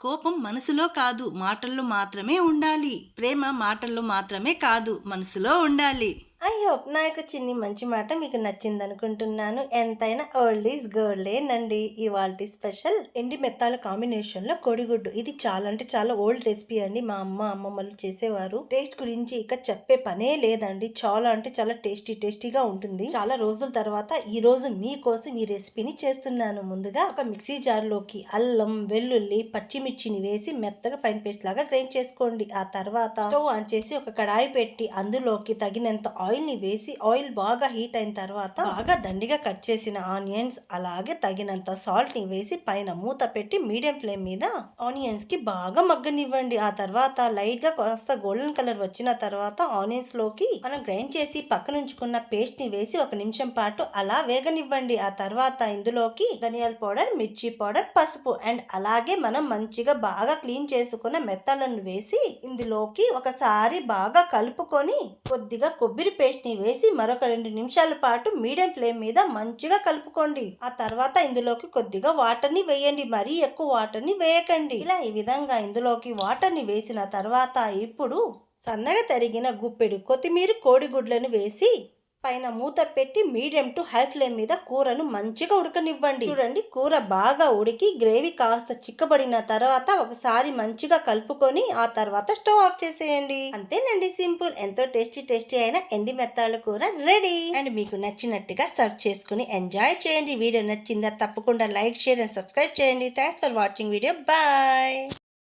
కోపం మనసులో కాదు మాటల్లో మాత్రమే ఉండాలి. ప్రేమ మాటల్లో మాత్రమే కాదు మనసులో ఉండాలి. ఐ హోప్ నా యొక్క చిన్ని మంచి మాట మీకు నచ్చింది అనుకుంటున్నాను ఎంతైనా ఓల్డ్ ఈజ్ గోల్డేనండి ఇవాళ స్పెషల్ ఎండి మెత్తాల కాంబినేషన్లో కొడిగుడ్డు కోడిగుడ్డు. ఇది చాలా అంటే చాలా ఓల్డ్ రెసిపీ అండి. మా అమ్మ అమ్మమ్మలు చేసేవారు. టేస్ట్ గురించి ఇక చెప్పే పనే లేదండి. చాలా అంటే చాలా టేస్టీ టేస్టీగా ఉంటుంది. చాలా రోజుల తర్వాత ఈ రోజు మీకోసం ఈ రెసిపీని చేస్తున్నాను. ముందుగా ఒక మిక్సీ జార్లోకి అల్లం వెల్లుల్లి పచ్చిమిర్చిని వేసి మెత్తగా ఫైన్ పేస్ట్ లాగా గ్రైండ్ చేసుకోండి. ఆ తర్వాత స్టవ్ ఆన్ చేసి ఒక కడాయి పెట్టి అందులోకి తగినంత ఆయిల్ని వేసి ఆయిల్ బాగా హీట్ అయిన తర్వాత బాగా దండిగా కట్ చేసిన ఆనియన్స్ అలాగే తగినంత సాల్ట్ని వేసి పైన మూత పెట్టి మీడియం ఫ్లేమ్ మీద ఆనియన్స్కి బాగా మగ్గనివ్వండి. ఆ తర్వాత లైట్గా కాస్త గోల్డెన్ కలర్ వచ్చిన తర్వాత ఆనియన్స్లోకి మనం గ్రైండ్ చేసి పక్కన ఉంచుకున్న పేస్ట్ని వేసి ఒక నిమిషం పాటు అలా వేగనివ్వండి. ఆ తర్వాత ఇందులోకి ధనియాల పౌడర్ మిర్చి పౌడర్ పసుపు అండ్ అలాగే మనం మంచిగా బాగా క్లీన్ చేసుకున్న మెత్తలను వేసి ఇందులోకి ఒకసారి బాగా కలుపుకొని కొద్దిగా కొబ్బరి పేస్ట్ని వేసి మరొక రెండు నిమిషాల పాటు మీడియం ఫ్లేమ్ మీద మంచిగా కలుపుకోండి. ఆ తర్వాత ఇందులోకి కొద్దిగా వాటర్ని వేయండి. మరీ ఎక్కువ వాటర్ని వేయకండి. ఇలా ఈ విధంగా ఇందులోకి వాటర్ని వేసిన తర్వాత ఇప్పుడు సన్నగా తరిగిన గుప్పెడు కొత్తిమీర కోడిగుడ్లను వేసి పైన మూత పెట్టి మీడియం టు హై ఫ్లేమ్ మీద కూరను మంచిగా ఉడకనివ్వండి. చూడండి కూర బాగా ఉడికి గ్రేవీ కాస్త చిక్కబడిన తర్వాత ఒకసారి మంచిగా కలుపుకొని ఆ తర్వాత స్టవ్ ఆఫ్ చేసేయండి. అంతేనండి సింపుల్. ఎంతో టేస్టీ టేస్టీ అయిన ఎండి మెత్తాల కూర రెడీ. అండ్ మీకు నచ్చినట్టుగా సర్వ్ చేసుకుని ఎంజాయ్ చేయండి. వీడియో నచ్చిందా తప్పకుండా లైక్ షేర్ అండ్ సబ్స్క్రైబ్ చేయండి. Thanks for watching video. Bye.